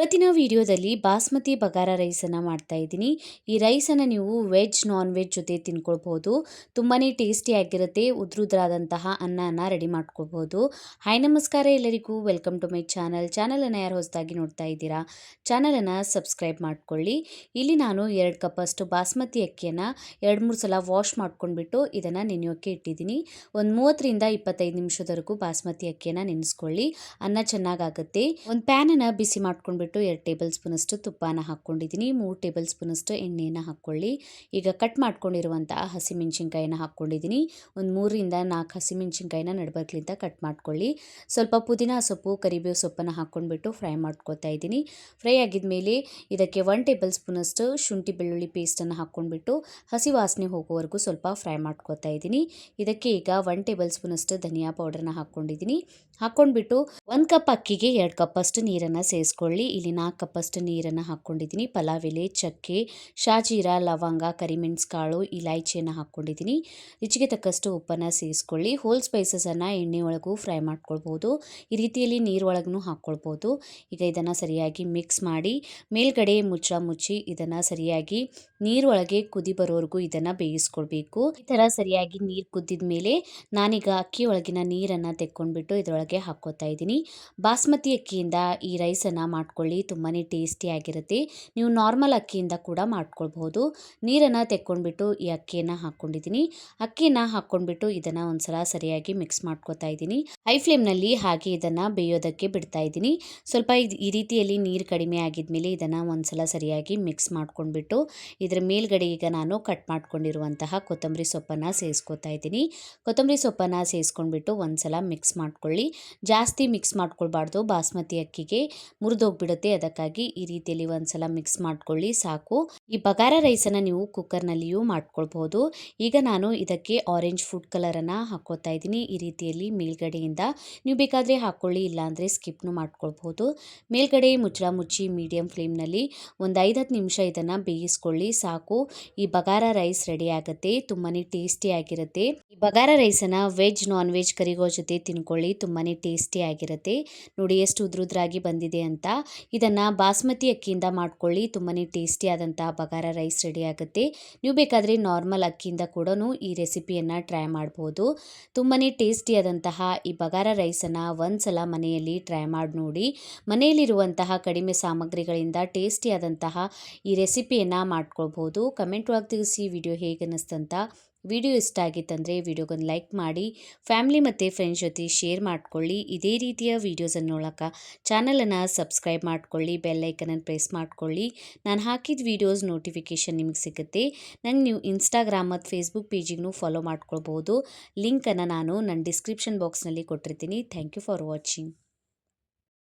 ಇವತ್ತಿನ ವಿಡಿಯೋದಲ್ಲಿ ಬಾಸ್ಮತಿ ಬಗಾರ ರೈಸನ್ನು ಮಾಡ್ತಾ ಇದ್ದೀನಿ. ಈ ರೈಸನ್ನು ನೀವು ವೆಜ್ ನಾನ್ ವೆಜ್ ಜೊತೆ ತಿನ್ಕೊಳ್ಬೋದು. ತುಂಬಾ ಟೇಸ್ಟಿಯಾಗಿರುತ್ತೆ ಉದ್ರುದ್ರಾದಂತಹ ಅನ್ನನ ರೆಡಿ ಮಾಡ್ಕೊಳ್ಬೋದು. ಹಾಯ್, ನಮಸ್ಕಾರ ಎಲ್ಲರಿಗೂ. Welcome to my channel. ಚಾನಲನ್ನು ಯಾರು ಹೊಸದಾಗಿ ನೋಡ್ತಾ ಇದ್ದೀರಾ, ಚಾನಲನ್ನು ಸಬ್ಸ್ಕ್ರೈಬ್ ಮಾಡ್ಕೊಳ್ಳಿ. ಇಲ್ಲಿ ನಾನು ಎರಡು ಕಪ್ಪಷ್ಟು ಬಾಸ್ಮತಿ ಅಕ್ಕಿಯನ್ನು ಎರಡು ಮೂರು ಸಲ ವಾಶ್ ಮಾಡ್ಕೊಂಡ್ಬಿಟ್ಟು ಇದನ್ನು ನೆನೆಯೋಕ್ಕೆ ಇಟ್ಟಿದ್ದೀನಿ. ಒಂದು ಮೂವತ್ತರಿಂದ ಇಪ್ಪತ್ತೈದು ನಿಮಿಷದವರೆಗೂ ಬಾಸ್ಮತಿ ಅಕ್ಕಿಯನ್ನು ನೆನೆಸ್ಕೊಳ್ಳಿ. ಅನ್ನ ಚೆನ್ನಾಗಾಗುತ್ತೆ. ಒಂದು ಪ್ಯಾನನ್ನು ಬಿಸಿ ಮಾಡ್ಕೊಂಡು ಬಿಟ್ಟು ಎರಡು ಟೇಬಲ್ ಸ್ಪೂನಷ್ಟು ತುಪ್ಪನ ಹಾಕ್ಕೊಂಡಿದ್ದೀನಿ. ಮೂರು ಟೇಬಲ್ ಸ್ಪೂನಷ್ಟು ಎಣ್ಣೆಯನ್ನು ಹಾಕ್ಕೊಳ್ಳಿ. ಈಗ ಕಟ್ ಮಾಡ್ಕೊಂಡಿರುವಂತಹ ಹಸಿಮೆಣ್ಸಿನ್ಕಾಯಿನ ಹಾಕ್ಕೊಂಡಿದ್ದೀನಿ. ಒಂದು ಮೂರರಿಂದ ನಾಲ್ಕು ಹಸಿಮೆಣ್ಸಿನ್ಕಾಯಿನ ನಡ್ಬರ್ಕ್ಲಿಂದ ಕಟ್ ಮಾಡ್ಕೊಳ್ಳಿ. ಸ್ವಲ್ಪ ಪುದೀನ ಸೊಪ್ಪು, ಕರಿಬೇವು ಸೊಪ್ಪನ್ನು ಹಾಕ್ಕೊಂಡ್ಬಿಟ್ಟು ಫ್ರೈ ಮಾಡ್ಕೊತಾ ಇದ್ದೀನಿ. ಫ್ರೈ ಆಗಿದ ಮೇಲೆ ಇದಕ್ಕೆ ಒನ್ ಟೇಬಲ್ ಸ್ಪೂನಷ್ಟು ಶುಂಠಿ ಬೆಳ್ಳುಳ್ಳಿ ಪೇಸ್ಟನ್ನು ಹಾಕ್ಕೊಂಡ್ಬಿಟ್ಟು ಹಸಿ ವಾಸನೆ ಹೋಗೋವರೆಗೂ ಸ್ವಲ್ಪ ಫ್ರೈ ಮಾಡ್ಕೊತಾ ಇದ್ದೀನಿ. ಇದಕ್ಕೆ ಈಗ ಒನ್ ಟೇಬಲ್ ಸ್ಪೂನಷ್ಟು ಧನಿಯಾ ಪೌಡರ್ನ ಹಾಕ್ಕೊಂಡಿದ್ದೀನಿ. ಹಾಕ್ಕೊಂಡ್ಬಿಟ್ಟು ಒಂದು ಕಪ್ ಅಕ್ಕಿಗೆ ಎರಡು ಕಪ್ಪಷ್ಟು ನೀರನ್ನು ಸೇರಿಸ್ಕೊಳ್ಳಿ. ಇಲ್ಲಿ ನಾಲ್ಕು ಕಪ್ಪಷ್ಟು ನೀರನ್ನು ಹಾಕ್ಕೊಂಡಿದ್ದೀನಿ. ಪಲಾವ್ ಎಲೆ ಚಕ್ಕೆ, ಶಾಜೀರ, ಲವಂಗ ಕರಿಮೆಣ್ಸು ಕಾಳು ಇಲಾಯ್ಚಿಯನ್ನು ಹಾಕ್ಕೊಂಡಿದ್ದೀನಿ. ರುಚಿಗೆ ತಕ್ಕಷ್ಟು ಉಪ್ಪನ್ನು ಸೇರಿಸ್ಕೊಳ್ಳಿ. ಹೋಲ್ ಸ್ಪೈಸಸನ್ನು ಎಣ್ಣೆ ಒಳಗೂ ಫ್ರೈ ಮಾಡ್ಕೊಳ್ಬೋದು. ಈ ರೀತಿಯಲ್ಲಿ ನೀರೊಳಗೂ ಹಾಕ್ಕೊಳ್ಬೋದು. ಈಗ ಇದನ್ನು ಸರಿಯಾಗಿ ಮಿಕ್ಸ್ ಮಾಡಿ ಮೇಲ್ಗಡೆ ಮುಚ್ಚ ಮುಚ್ಚಿ ಇದನ್ನು ಸರಿಯಾಗಿ ನೀರೊಳಗೆ ಕುದಿ ಬರೋವರೆಗೂ ಇದನ್ನು ಬೇಯಿಸ್ಕೊಳ್ಬೇಕು. ಈ ಥರ ಸರಿಯಾಗಿ ನೀರು ಕುದ್ದಿದ ಮೇಲೆ ನಾನೀಗ ಅಕ್ಕಿ ಒಳಗಿನ ನೀರನ್ನು ತೆಕ್ಕೊಂಡ್ಬಿಟ್ಟು ಇದರೊಳಗೆ ಹಾಕ್ಕೋತಾ ಇದ್ದೀನಿ. ಬಾಸ್ಮತಿ ಅಕ್ಕಿಯಿಂದ ಈ ರೈಸನ್ನು ಮಾಡ್ಕೊಳ್ಳಿ ತುಂಬಾ ಟೇಸ್ಟಿಯಾಗಿರುತ್ತೆ ನೀವು ನಾರ್ಮಲ್ ಅಕ್ಕಿಯಿಂದ ಕೂಡ ಮಾಡ್ಕೊಳ್ಬಹುದು ನೀರನ್ನು ತೆಕ್ಕೊಂಡ್ಬಿಟ್ಟು ಈ ಅಕ್ಕಿಯನ್ನು ಹಾಕ್ಕೊಂಡಿದ್ದೀನಿ. ಅಕ್ಕಿನ ಹಾಕ್ಕೊಂಡ್ಬಿಟ್ಟು ಇದನ್ನು ಒಂದ್ಸಲ ಸರಿಯಾಗಿ ಮಿಕ್ಸ್ ಮಾಡ್ಕೊತಾ ಇದ್ದೀನಿ. ಹೈ ಫ್ಲೇಮ್ನಲ್ಲಿ ಹಾಗೆ ಇದನ್ನು ಬೇಯೋದಕ್ಕೆ ಬಿಡ್ತಾ ಇದ್ದೀನಿ. ಸ್ವಲ್ಪ ಈ ರೀತಿಯಲ್ಲಿ ನೀರು ಕಡಿಮೆ ಆಗಿದ್ಮೇಲೆ ಇದನ್ನು ಒಂದ್ಸಲ ಸರಿಯಾಗಿ ಮಿಕ್ಸ್ ಮಾಡ್ಕೊಂಡ್ಬಿಟ್ಟು ಇದರ ಮೇಲ್ಗಡೆ ಈಗ ನಾನು ಕಟ್ ಮಾಡ್ಕೊಂಡಿರುವಂತಹ ಕೊತ್ತಂಬರಿ ಸೊಪ್ಪನ್ನು ಸೇರಿಸ್ಕೊತಾ ಇದ್ದೀನಿ. ಕೊತ್ತಂಬರಿ ಸೊಪ್ಪನ್ನು ಸೇರಿಸ್ಕೊಂಡ್ಬಿಟ್ಟು ಒಂದ್ಸಲ ಮಿಕ್ಸ್ ಮಾಡ್ಕೊಳ್ಳಿ. ಜಾಸ್ತಿ ಮಿಕ್ಸ್ ಮಾಡ್ಕೊಳ್ಬಾರ್ದು. ಬಾಸ್ಮತಿ ಅಕ್ಕಿಗೆ ಮುರಿದೋಗ್ಬಿಡುತ್ತೆ. ಅದಕ್ಕಾಗಿ ಈ ರೀತಿಯಲ್ಲಿ ಒಂದ್ಸಲ ಮಿಕ್ಸ್ ಮಾಡ್ಕೊಳ್ಳಿ, ಸಾಕು. ಈ ಬಗಾರ ರೈಸನ್ನು ನೀವು ಕುಕ್ಕರ್ನಲ್ಲಿಯೂ ಮಾಡ್ಕೊಳ್ಬಹುದು. ಈಗ ನಾನು ಇದಕ್ಕೆ ಆರೆಂಜ್ ಫುಡ್ ಕಲರನ್ನು ಹಾಕೋತಾ ಇದ್ದೀನಿ. ಈ ರೀತಿಯಲ್ಲಿ ಮೇಲ್ಗಡೆಯಿಂದ ನೀವು ಬೇಕಾದರೆ ಹಾಕ್ಕೊಳ್ಳಿ, ಇಲ್ಲಾಂದರೆ ಸ್ಕಿಪ್ನು ಮಾಡ್ಕೊಳ್ಬಹುದು. ಮೇಲ್ಗಡೆ ಮುಚ್ಚಳ ಮುಚ್ಚಿ ಮೀಡಿಯಂ ಫ್ಲೇಮ್ನಲ್ಲಿ ಒಂದು ಐದು ಹತ್ತು ನಿಮಿಷ ಇದನ್ನು ಬೇಯಿಸ್ಕೊಳ್ಳಿ, ಸಾಕು. ಈ ಬಗಾರ ರೈಸ್ ರೆಡಿ ಆಗುತ್ತೆ ತುಂಬಾ ಟೇಸ್ಟಿಯಾಗಿರುತ್ತೆ ಈ ಬಗಾರ ರೈಸನ್ನು ವೆಜ್ ನಾನ್ ವೆಜ್ ಕರಿಗೋ ಜೊತೆ ತಿನ್ಕೊಳ್ಳಿ ತುಂಬಾ ಟೇಸ್ಟಿಯಾಗಿರುತ್ತೆ ನೋಡಿ, ಎಷ್ಟು ಉದ್ರುದ್ರಾಗಿ ಬಂದಿದೆ ಅಂತ. ಇದನ್ನು ಬಾಸ್ಮತಿ ಅಕ್ಕಿಯಿಂದ ಮಾಡ್ಕೊಳ್ಳಿ. ತುಂಬಾ ಟೇಸ್ಟಿಯಾದಂತಹ ಬಗಾರ ರೈಸ್ ರೆಡಿ ಆಗುತ್ತೆ. ನೀವು ಬೇಕಾದರೆ ನಾರ್ಮಲ್ ಅಕ್ಕಿಯಿಂದ ಕೂಡ ಈ ರೆಸಿಪಿಯನ್ನು ಟ್ರೈ ಮಾಡ್ಬೋದು. ತುಂಬಾ ಟೇಸ್ಟಿಯಾದಂತಹ ಈ ಬಗಾರ ರೈಸನ್ನು ಒಂದ್ಸಲ ಮನೆಯಲ್ಲಿ ಟ್ರೈ ಮಾಡಿ ನೋಡಿ. ಮನೆಯಲ್ಲಿರುವಂತಹ ಕಡಿಮೆ ಸಾಮಗ್ರಿಗಳಿಂದ ಟೇಸ್ಟಿಯಾದಂತಹ ಈ ರೆಸಿಪಿಯನ್ನು ಮಾಡ್ಕೊಳ್ಬೋದು. ಕಮೆಂಟ್ ಒಳಗೆ ತಿಳಿಸಿ ವಿಡಿಯೋ ಹೇಗೆ ಅನ್ನಿಸ್ತಂತ ವಿಡಿಯೋ ಇಷ್ಟ ಆಗಿತ್ತಂದರೆ ವಿಡಿಯೋಗೊಂದು ಲೈಕ್ ಮಾಡಿ, ಫ್ಯಾಮಿಲಿ ಮತ್ತು ಫ್ರೆಂಡ್ಸ್ ಜೊತೆ ಶೇರ್ ಮಾಡ್ಕೊಳ್ಳಿ. ಇದೇ ರೀತಿಯ ವೀಡಿಯೋಸನ್ನು ನೋಡೋಕೆ ಚಾನಲನ್ನು ಸಬ್ಸ್ಕ್ರೈಬ್ ಮಾಡ್ಕೊಳ್ಳಿ ಬೆಲ್ಲೈಕನನ್ನು ಪ್ರೆಸ್ ಮಾಡ್ಕೊಳ್ಳಿ. ನಾನು ಹಾಕಿದ ವೀಡಿಯೋಸ್ ನೋಟಿಫಿಕೇಷನ್ ನಿಮಗೆ ಸಿಗುತ್ತೆ. ನಂಗೆ ನೀವು ಇನ್ಸ್ಟಾಗ್ರಾಮ್ ಮತ್ತು ಫೇಸ್ಬುಕ್ ಪೇಜಿಗೂ ಫಾಲೋ ಮಾಡ್ಕೊಳ್ಬೋದು. ಲಿಂಕನ್ನು ನಾನು ನನ್ನ ಡಿಸ್ಕ್ರಿಪ್ಷನ್ ಬಾಕ್ಸ್ನಲ್ಲಿ ಕೊಟ್ಟಿರ್ತೀನಿ. Thank you for watching.